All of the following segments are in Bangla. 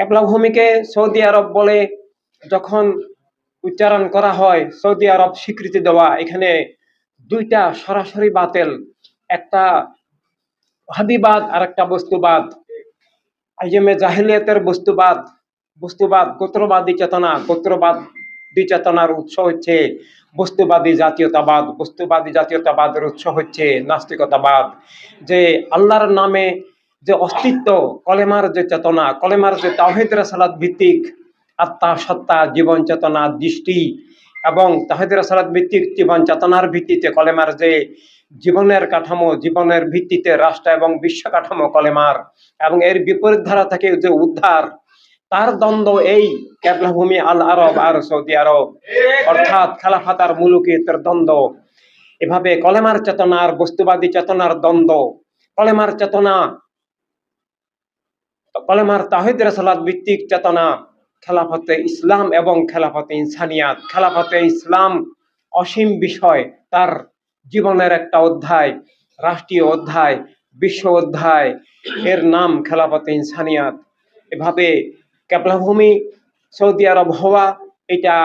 ক্যাবলা ভূমিকে সৌদি আরব বলে যখন উচ্চারণ করা হয়, সৌদি আরব স্বীকৃতি দেওয়া, এখানে দুইটা সরাসরি বাতেল, একটা হাবিবাদ আর একটা বস্তুবাদ। আইএমএ জাহিলিয়াতের বস্তুবাদ বস্তুবাদ গোত্রবাদী চেতনা, গোত্রবাদী চেতনার উৎস হচ্ছে বস্তুবাদী জাতীয়তাবাদ, বস্তুবাদী জাতীয়তাবাদের উৎস হচ্ছে নাস্তিকতাবাদ। যে আল্লাহর নামে যে অস্তিত্ব, কলেমার যে চেতনা, কলেমার যে তাহিদ সালাদ ভিত্তিক আত্মা, সত্তা, জীবন চেতনা, দৃষ্টি এবং তাহিদ সালাদ ভিত্তিক জীবন চেতনার ভিত্তিতে কলেমার যে জীবনের কাঠামো, জীবনের ভিত্তিতে রাষ্ট্র এবং বিশ্ব কাঠামো কলেমার এবং এর বিপরীত ধারা থেকে যে উদ্ধার, তার দ্বন্দ্ব এই কেবলাভূমি আল আরব আর সৌদি আরব। অর্থাৎ খেলাফাত আর মুলুকিয়তের দ্বন্দ্ব। এভাবে কলেমার চেতনার, বস্তুবাদী চেতনার দ্বন্দ্ব, কলেমার চেতনা কলেমার তাহিদ রেসালাত ভিত্তিক চেতনা, খেলাফতে ইসলাম এবং খেলাফতে ইনসানিয়াত। খেলাফতে ইসলাম অসীম বিষয়, তার জীবনের একটা অধ্যায়, রাষ্ট্রীয় অধ্যায়, বিশ্ব অধ্যায়, এর নাম খেলাফতে ইনসানিয়াত। এভাবে কেবলাভূমি সৌদি আরব হওয়া, এটা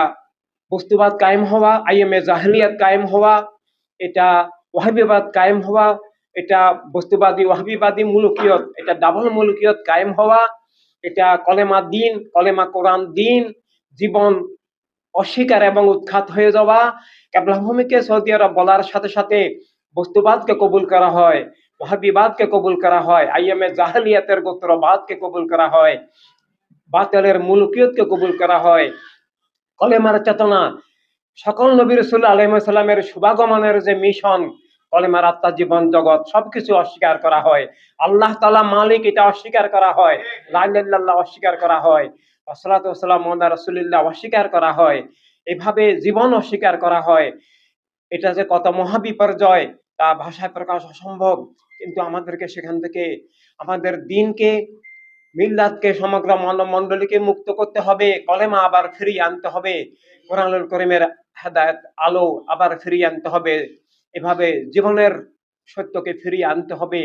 বস্তুবাদ কায়েম হওয়া, আইএমএ জাহিলিয়াত কায়েম হওয়া, এটা ওয়াহাবিবাদ কায়েম হওয়া এটা বস্তুবাদী, ওয়াহাবিবাদী মুলুকিয়ত, এটা ডাবল মুলুকিয়ত কায়েম হওয়া, এটা কলেমা দিন, কলেমা কোরআন দিন, জীবন অস্বীকার এবং উৎখাত হয়ে যাওয়া। কেবলাভূমিকে সৌদি আরব বলার সাথে সাথে বস্তুবাদকে কবুল করা হয়, ওয়াহাবিবাদকে কবুল করা হয়, আইএমএ জাহালিয়াতের গোত্রবাদকে কবুল করা হয়, বাতেলের মুলুকিয়তকে কবুল করা হয়। কলেমার চেতনা, সকল নবী রসুল আলহিমের শুভাগমনের যে মিশন কলেমার আত্মা জীবন, জগৎ, সবকিছু অস্বীকার করা হয়। আল্লাহ তালা মালিক, এটা অস্বীকার করা হয়। লাল্লাহ অস্বীকার করা হয়। আসসালাতাম মোহাম্মদ রসুলিল্লাহ অস্বীকার করা হয়। এভাবে জীবন অস্বীকার করা হয়। এটা যে কত মহাবিপর্যয় তা ভাষায় প্রকাশ অসম্ভব। কিন্তু আমাদেরকে সেখান থেকে, আমাদের দিনকে, মিল্লাতকে, সমগ্র মানব মণ্ডলীকে মুক্ত করতে হবে। কলেমা আবার ফিরিয়ে আনতে হবে। কোরআনুল করিমের হেদায়ত আলো আবার ফিরিয়ে আনতে হবে। এভাবে জীবনের সত্যকে ফিরিয়ে আনতে হবে।